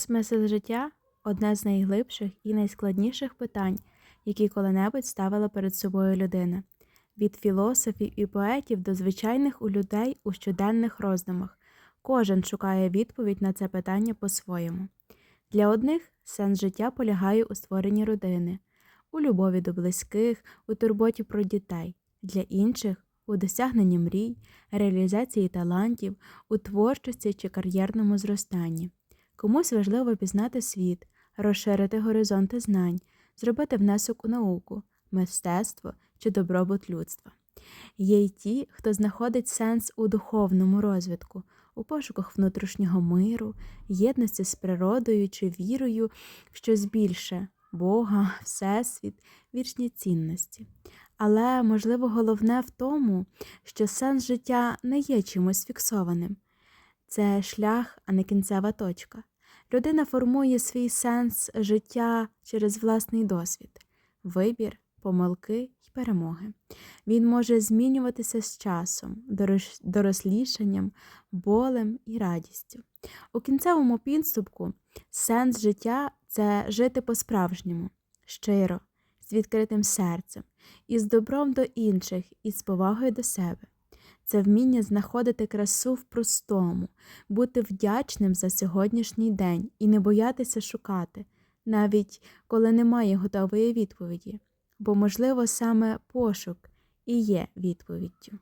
Смисл життя одне з найглибших і найскладніших питань, які коли-небудь ставила перед собою людина. Від філософів і поетів до звичайних у людей у щоденних роздумах. Кожен шукає відповідь на це питання по-своєму. Для одних сенс життя полягає у створенні родини, у любові до близьких, у турботі про дітей, для інших у досягненні мрій, реалізації талантів, у творчості чи кар'єрному зростанні. Комусь важливо пізнати світ, розширити горизонти знань, зробити внесок у науку, мистецтво чи добробут людства. Є й ті, хто знаходить сенс у духовному розвитку, у пошуках внутрішнього миру, єдності з природою чи вірою в щось більше Бога, Всесвіт, вічні цінності. Але, можливо, головне в тому, що сенс життя не є чимось фіксованим. Це шлях, а не кінцева точка. Людина формує свій сенс життя через власний досвід, вибір, помилки й перемоги. Він може змінюватися з часом, дорослішанням, болем і радістю. У кінцевому підступку сенс життя це жити по-справжньому, щиро, з відкритим серцем, із добром до інших і з повагою до себе. Це вміння знаходити красу в простому, бути вдячним за сьогоднішній день і не боятися шукати, навіть коли немає готової відповіді, бо, можливо, саме пошук і є відповіддю.